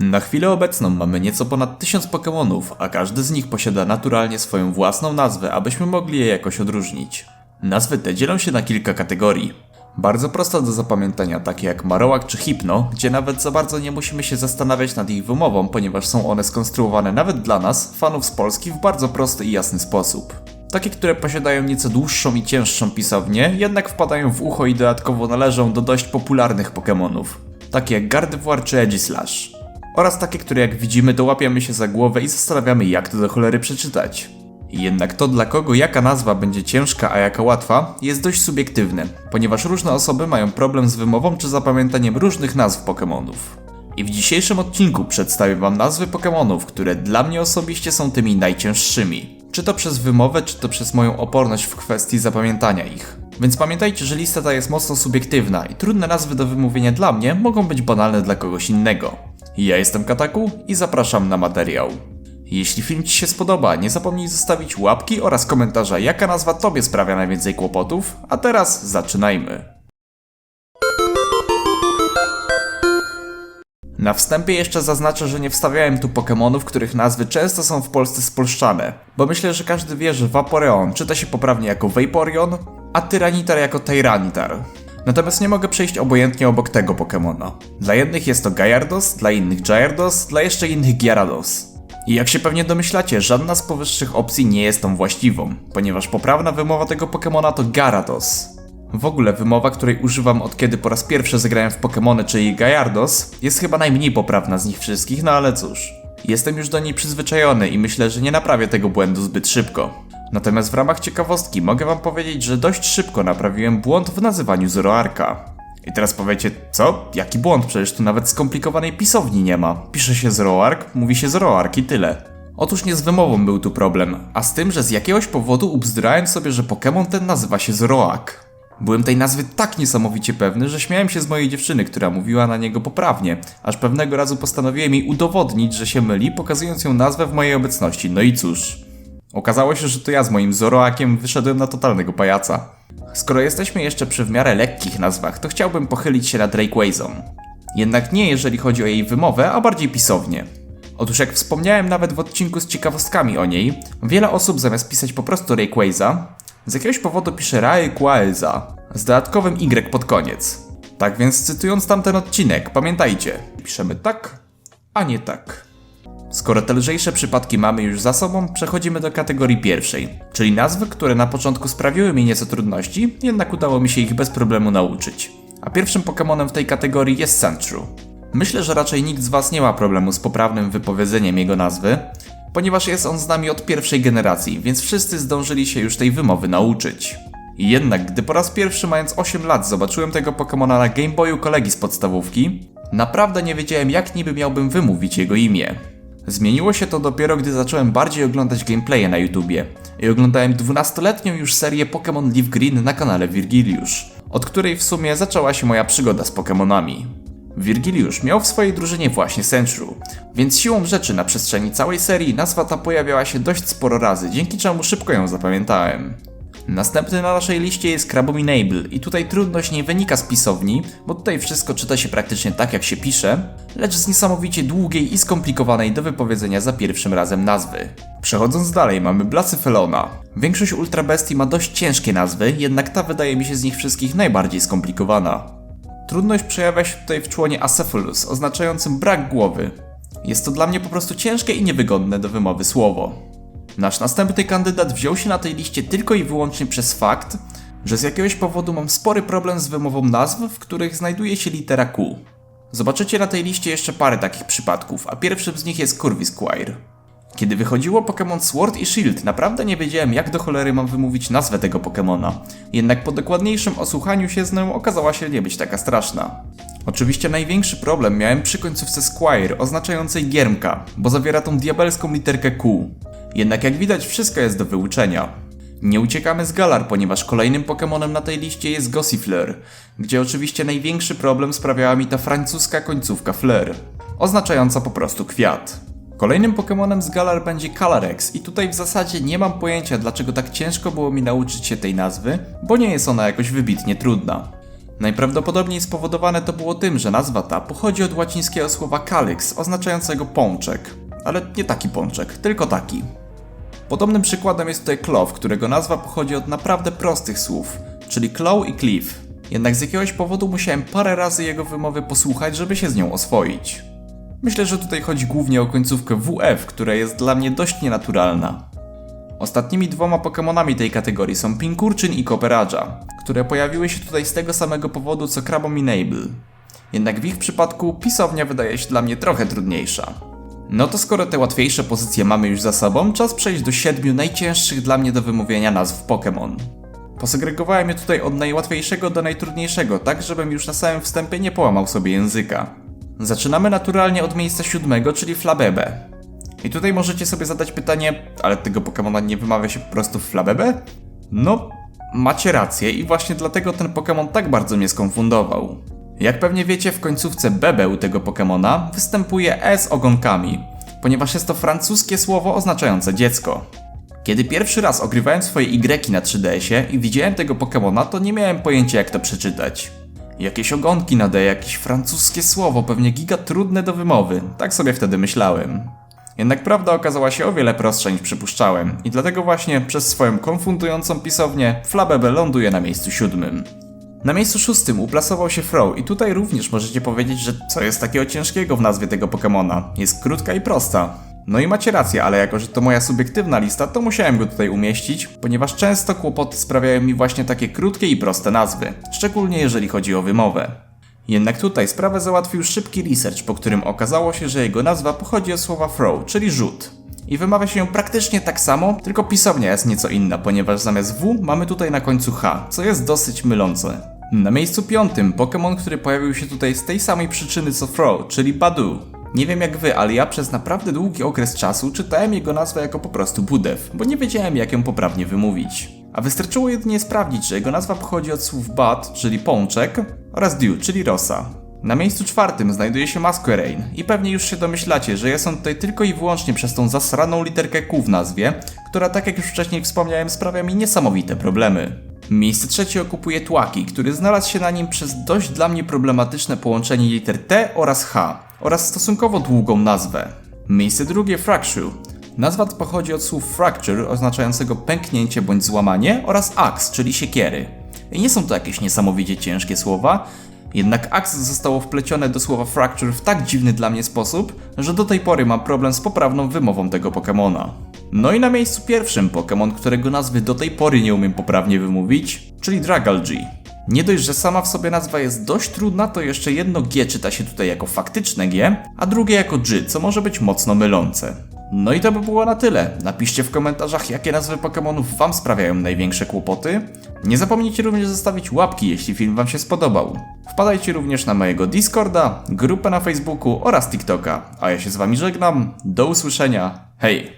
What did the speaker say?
Na chwilę obecną mamy nieco ponad 1000 Pokémonów, a każdy z nich posiada naturalnie swoją własną nazwę, abyśmy mogli je jakoś odróżnić. Nazwy te dzielą się na kilka kategorii. Bardzo proste do zapamiętania, takie jak Marowak czy Hypno, gdzie nawet za bardzo nie musimy się zastanawiać nad ich wymową, ponieważ są one skonstruowane nawet dla nas, fanów z Polski, w bardzo prosty i jasny sposób. Takie, które posiadają nieco dłuższą i cięższą pisownię, jednak wpadają w ucho i dodatkowo należą do dość popularnych Pokémonów, takie jak Gardevoir czy Aegislash. Oraz takie, które jak widzimy dołapiamy się za głowę i zastanawiamy jak to do cholery przeczytać. Jednak to dla kogo jaka nazwa będzie ciężka, a jaka łatwa, jest dość subiektywne, ponieważ różne osoby mają problem z wymową czy zapamiętaniem różnych nazw Pokémonów. I w dzisiejszym odcinku przedstawię Wam nazwy Pokémonów, które dla mnie osobiście są tymi najcięższymi. Czy to przez wymowę, czy to przez moją oporność w kwestii zapamiętania ich. Więc pamiętajcie, że lista ta jest mocno subiektywna i trudne nazwy do wymówienia dla mnie mogą być banalne dla kogoś innego. Ja jestem Kataku i zapraszam na materiał. Jeśli film Ci się spodoba, nie zapomnij zostawić łapki oraz komentarza, jaka nazwa Tobie sprawia najwięcej kłopotów. A teraz zaczynajmy. Na wstępie jeszcze zaznaczę, że nie wstawiałem tu Pokémonów, których nazwy często są w Polsce spolszczane, bo myślę, że każdy wie, że Vaporeon czyta się poprawnie jako Vaporeon, a Tyranitar jako Tyranitar. Natomiast nie mogę przejść obojętnie obok tego Pokémona. Dla jednych jest to Gyarados, dla innych Gyarados, dla jeszcze innych Gyarados. I jak się pewnie domyślacie, żadna z powyższych opcji nie jest tą właściwą, ponieważ poprawna wymowa tego Pokémona to Gyarados. W ogóle wymowa, której używam od kiedy po raz pierwszy zagrałem w Pokémony, czyli Gyarados, jest chyba najmniej poprawna z nich wszystkich, no ale cóż. Jestem już do niej przyzwyczajony i myślę, że nie naprawię tego błędu zbyt szybko. Natomiast w ramach ciekawostki mogę wam powiedzieć, że dość szybko naprawiłem błąd w nazywaniu Zoroarka. I teraz powiecie, co? Jaki błąd? Przecież tu nawet skomplikowanej pisowni nie ma. Pisze się Zoroark, mówi się Zoroark i tyle. Otóż nie z wymową był tu problem, a z tym, że z jakiegoś powodu ubzdurałem sobie, że Pokémon ten nazywa się Zoroark. Byłem tej nazwy tak niesamowicie pewny, że śmiałem się z mojej dziewczyny, która mówiła na niego poprawnie, aż pewnego razu postanowiłem jej udowodnić, że się myli, pokazując ją nazwę w mojej obecności. No i cóż. Okazało się, że to ja z moim Zoroakiem wyszedłem na totalnego pajaca. Skoro jesteśmy jeszcze przy w miarę lekkich nazwach, to chciałbym pochylić się nad Rayquazą. Jednak nie jeżeli chodzi o jej wymowę, a bardziej pisownie. Otóż jak wspomniałem nawet w odcinku z ciekawostkami o niej, wiele osób zamiast pisać po prostu Rayquaza, z jakiegoś powodu pisze Rayquaza z dodatkowym Y pod koniec. Tak więc cytując tamten odcinek, pamiętajcie, piszemy tak, a nie tak. Skoro te lżejsze przypadki mamy już za sobą, przechodzimy do kategorii pierwszej, czyli nazwy, które na początku sprawiły mi nieco trudności, jednak udało mi się ich bez problemu nauczyć. A pierwszym Pokémonem w tej kategorii jest Sandshrew. Myślę, że raczej nikt z Was nie ma problemu z poprawnym wypowiedzeniem jego nazwy, ponieważ jest on z nami od pierwszej generacji, więc wszyscy zdążyli się już tej wymowy nauczyć. Jednak, gdy po raz pierwszy mając 8 lat zobaczyłem tego Pokémona na Game Boyu kolegi z podstawówki, naprawdę nie wiedziałem jak niby miałbym wymówić jego imię. Zmieniło się to dopiero, gdy zacząłem bardziej oglądać gameplaye na YouTubie i oglądałem 12-letnią już serię Pokémon Leaf Green na kanale Virgiliusz, od której w sumie zaczęła się moja przygoda z Pokémonami. Virgiliusz miał w swojej drużynie właśnie Sandshrew, więc siłą rzeczy na przestrzeni całej serii nazwa ta pojawiała się dość sporo razy, dzięki czemu szybko ją zapamiętałem. Następny na naszej liście jest Crabominable i tutaj trudność nie wynika z pisowni, bo tutaj wszystko czyta się praktycznie tak jak się pisze, lecz z niesamowicie długiej i skomplikowanej do wypowiedzenia za pierwszym razem nazwy. Przechodząc dalej mamy Blacyfelona. Większość Ultra Bestii ma dość ciężkie nazwy, jednak ta wydaje mi się z nich wszystkich najbardziej skomplikowana. Trudność przejawia się tutaj w członie acephalus, oznaczającym brak głowy. Jest to dla mnie po prostu ciężkie i niewygodne do wymowy słowo. Nasz następny kandydat wziął się na tej liście tylko i wyłącznie przez fakt, że z jakiegoś powodu mam spory problem z wymową nazw, w których znajduje się litera Q. Zobaczycie na tej liście jeszcze parę takich przypadków, a pierwszym z nich jest Corvisquire. Kiedy wychodziło Pokémon Sword i Shield, naprawdę nie wiedziałem jak do cholery mam wymówić nazwę tego Pokémona. Jednak po dokładniejszym osłuchaniu się z nią okazała się nie być taka straszna. Oczywiście największy problem miałem przy końcówce Squire, oznaczającej giermka, bo zawiera tą diabelską literkę Q. Jednak jak widać wszystko jest do wyuczenia. Nie uciekamy z Galar, ponieważ kolejnym Pokémonem na tej liście jest Gossifleur, gdzie oczywiście największy problem sprawiała mi ta francuska końcówka Fleur, oznaczająca po prostu kwiat. Kolejnym Pokémonem z Galar będzie Calyrex i tutaj w zasadzie nie mam pojęcia dlaczego tak ciężko było mi nauczyć się tej nazwy, bo nie jest ona jakoś wybitnie trudna. Najprawdopodobniej spowodowane to było tym, że nazwa ta pochodzi od łacińskiego słowa calyx, oznaczającego pączek. Ale nie taki pączek, tylko taki. Podobnym przykładem jest tutaj clove, którego nazwa pochodzi od naprawdę prostych słów, czyli claw i cleave. Jednak z jakiegoś powodu musiałem parę razy jego wymowy posłuchać, żeby się z nią oswoić. Myślę, że tutaj chodzi głównie o końcówkę WF, która jest dla mnie dość nienaturalna. Ostatnimi dwoma Pokémonami tej kategorii są Pinkurczyn i Copperadża, które pojawiły się tutaj z tego samego powodu co Crabominable. Jednak w ich przypadku pisownia wydaje się dla mnie trochę trudniejsza. No to skoro te łatwiejsze pozycje mamy już za sobą, czas przejść do siedmiu najcięższych dla mnie do wymówienia nazw Pokémon. Posegregowałem je tutaj od najłatwiejszego do najtrudniejszego, tak żebym już na samym wstępie nie połamał sobie języka. Zaczynamy naturalnie od miejsca siódmego, czyli Flabebe. I tutaj możecie sobie zadać pytanie, ale tego Pokemona nie wymawia się po prostu Flabebe? No, macie rację i właśnie dlatego ten Pokémon tak bardzo mnie skonfundował. Jak pewnie wiecie, w końcówce Bebe u tego Pokemona występuje E z ogonkami, ponieważ jest to francuskie słowo oznaczające dziecko. Kiedy pierwszy raz ogrywałem swoje Y na 3DS-ie i widziałem tego Pokemona, to nie miałem pojęcia jak to przeczytać. Jakieś ogonki na D, jakieś francuskie słowo, pewnie giga trudne do wymowy, tak sobie wtedy myślałem. Jednak prawda okazała się o wiele prostsza niż przypuszczałem i dlatego właśnie przez swoją konfundującą pisownię Flabebe ląduje na miejscu siódmym. Na miejscu szóstym uplasował się Frow i tutaj również możecie powiedzieć, że co jest takiego ciężkiego w nazwie tego Pokemona. Jest krótka i prosta. No i macie rację, ale jako, że to moja subiektywna lista, to musiałem go tutaj umieścić, ponieważ często kłopoty sprawiają mi właśnie takie krótkie i proste nazwy, szczególnie jeżeli chodzi o wymowę. Jednak tutaj sprawę załatwił szybki research, po którym okazało się, że jego nazwa pochodzi od słowa throw, czyli rzut. I wymawia się ją praktycznie tak samo, tylko pisownia jest nieco inna, ponieważ zamiast W mamy tutaj na końcu H, co jest dosyć mylące. Na miejscu piątym Pokémon, który pojawił się tutaj z tej samej przyczyny co Throw, czyli Badu. Nie wiem jak wy, ale ja przez naprawdę długi okres czasu czytałem jego nazwę jako po prostu Budew, bo nie wiedziałem jak ją poprawnie wymówić. A wystarczyło jedynie sprawdzić, że jego nazwa pochodzi od słów bud, czyli pączek, oraz dew, czyli rosa. Na miejscu czwartym znajduje się Masquerain i pewnie już się domyślacie, że jest on tutaj tylko i wyłącznie przez tą zasraną literkę Q w nazwie, która tak jak już wcześniej wspomniałem sprawia mi niesamowite problemy. Miejsce trzecie okupuje Tłaki, który znalazł się na nim przez dość dla mnie problematyczne połączenie liter T oraz H oraz stosunkowo długą nazwę. Miejsce drugie Fracture. Nazwa pochodzi od słów fracture oznaczającego pęknięcie bądź złamanie oraz axe, czyli siekiery. I nie są to jakieś niesamowicie ciężkie słowa, jednak axe zostało wplecione do słowa fracture w tak dziwny dla mnie sposób, że do tej pory mam problem z poprawną wymową tego Pokemona. No i na miejscu pierwszym Pokémon, którego nazwy do tej pory nie umiem poprawnie wymówić, czyli Dragalge. Nie dość, że sama w sobie nazwa jest dość trudna, to jeszcze jedno G czyta się tutaj jako faktyczne G, a drugie jako G, co może być mocno mylące. No i to by było na tyle. Napiszcie w komentarzach, jakie nazwy Pokémonów Wam sprawiają największe kłopoty. Nie zapomnijcie również zostawić łapki, jeśli film Wam się spodobał. Wpadajcie również na mojego Discorda, grupę na Facebooku oraz TikToka. A ja się z Wami żegnam. Do usłyszenia. Hej!